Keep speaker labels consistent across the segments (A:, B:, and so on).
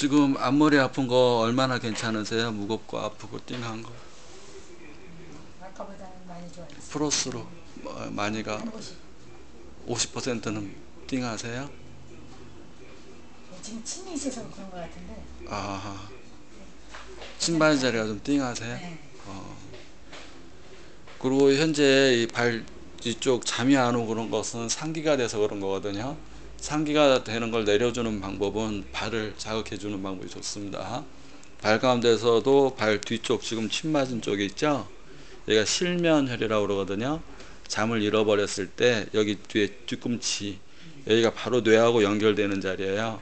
A: 지금 앞머리 아픈 거 얼마나 괜찮으세요? 무겁고 아프고 띵한 거
B: 아까보다는 많이 좋아졌어요.
A: 플러스로 뭐 많이가
B: 한 곳이
A: 50%는 띵하세요?
B: 지금 침이 있어서 그런 것 같은데.
A: 아 신발 자리가 좀 띵하세요?
B: 네.
A: 어. 그리고 현재 이발 이쪽 잠이 안 오고 그런 것은 상기가 돼서 그런 거거든요. 상기가 되는 걸 내려주는 방법은 발을 자극해 주는 방법이 좋습니다. 발 가운데서도 발 뒤쪽 지금 침 맞은 쪽이 있죠. 여기가 실면혈이라고 그러거든요. 잠을 잃어버렸을 때 여기 뒤에 뒤꿈치 여기가 바로 뇌하고 연결되는 자리예요.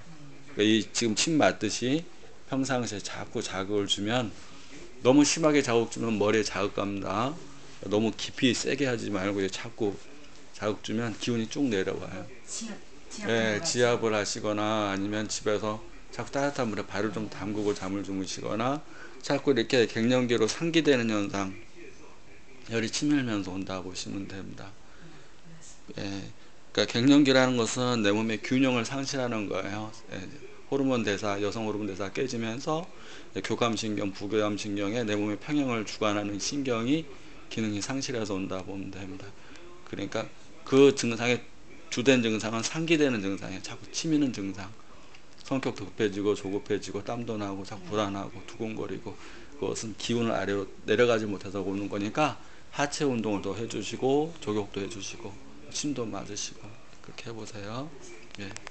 A: 그러니까 이 지금 침 맞듯이 평상시에 자꾸 자극을 주면 너무 심하게 자극 주면 머리에 자극 갑니다. 너무 깊이 세게 하지 말고 자꾸 자극 주면 기운이 쭉 내려와요. 예, 지압을 하시거나 아니면 집에서 자꾸 따뜻한 물에 발을 좀 담그고 잠을 주무시거나 자꾸 이렇게 갱년기로 상기되는 현상 열이 치밀면서 온다 보시면 됩니다. 예, 그러니까 갱년기라는 것은 내 몸의 균형을 상실하는 거예요. 예, 호르몬 대사, 여성 호르몬 대사 깨지면서 교감신경, 부교감신경에 내 몸의 평형을 주관하는 신경이 기능이 상실해서 온다 보면 됩니다. 그러니까 그 증상의 주된 증상은 상기되는 증상이에요. 자꾸 치미는 증상. 성격도 급해지고 조급해지고 땀도 나고 자꾸 불안하고 두근거리고 그것은 기운을 아래로 내려가지 못해서 오는 거니까 하체 운동을 더 해주시고 조격도 해주시고 침도 맞으시고 그렇게 해보세요. 예.